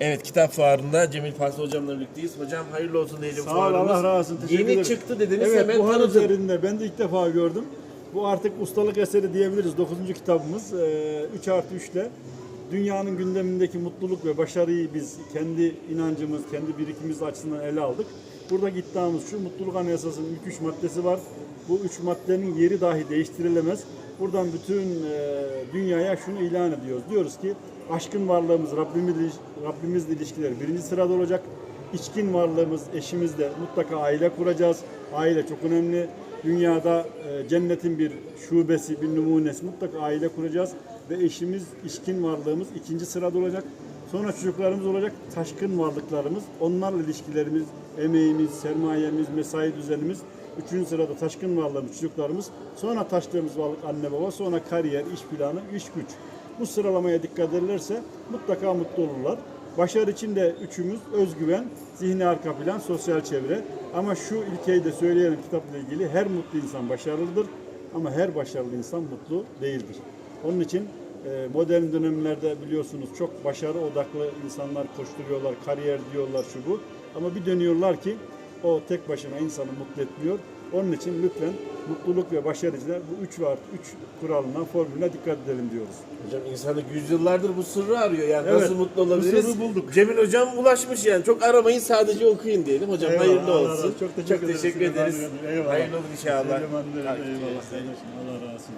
Evet kitap fuarında Cemil Faslı hocamla birlikteyiz. Hocam hayırlı olsun diyelim Sağ ol fuarımız. Allah razı olsun. Teşekkür Yeni ederim. çıktı dediniz evet, hemen buhar tanıdım. üzerinde ben de ilk defa gördüm. Bu artık ustalık eseri diyebiliriz. 9. kitabımız. Ee, 3 artı 3 ile dünyanın gündemindeki mutluluk ve başarıyı biz kendi inancımız, kendi birikimimiz açısından ele aldık. Burada iddiamız şu, mutluluk anayasasının ilk 3 maddesi var. Bu 3 maddenin yeri dahi değiştirilemez. Buradan bütün e, dünyaya şunu ilan ediyoruz. Diyoruz ki aşkın varlığımız, Rabbimiz, Rabbimizle ilişkiler birinci sırada olacak. İçkin varlığımız, eşimizle mutlaka aile kuracağız. Aile çok önemli. Dünyada e, cennetin bir şubesi, bir numunesi mutlaka aile kuracağız. Ve eşimiz, içkin varlığımız ikinci sırada olacak. Sonra çocuklarımız olacak, taşkın varlıklarımız. Onlarla ilişkilerimiz, emeğimiz, sermayemiz, mesai düzenimiz. Üçüncü sırada taşkın varlığımız, çocuklarımız. Sonra taştığımız varlık anne baba. Sonra kariyer, iş planı, iş güç. Bu sıralamaya dikkat ederlerse mutlaka mutlu olurlar. Başarı için de üçümüz özgüven, zihni arka plan, sosyal çevre. Ama şu ilkeyi de söyleyelim kitapla ilgili. Her mutlu insan başarılıdır ama her başarılı insan mutlu değildir. Onun için modern dönemlerde biliyorsunuz çok başarı odaklı insanlar koşturuyorlar, kariyer diyorlar şu bu. Ama bir dönüyorlar ki o tek başına insanı mutlu etmiyor. Onun için lütfen mutluluk ve başarıcılar bu 3 ve artı 3 kuralına, formülüne dikkat edelim diyoruz. Hocam insanlık yüzyıllardır bu sırrı arıyor. Yani Evet, nasıl mutlu bu olabiliriz? sırrı bulduk. Cemil hocam ulaşmış yani. Çok aramayın sadece okuyun diyelim. Hocam Eyvallah, hayırlı Allah olsun. olsun. Çok teşekkür, ederiz. teşekkür ederiz. Eyvallah. Hayırlı olur inşallah. Eyvallah ederiz. kardeşim. Allah razı olsun.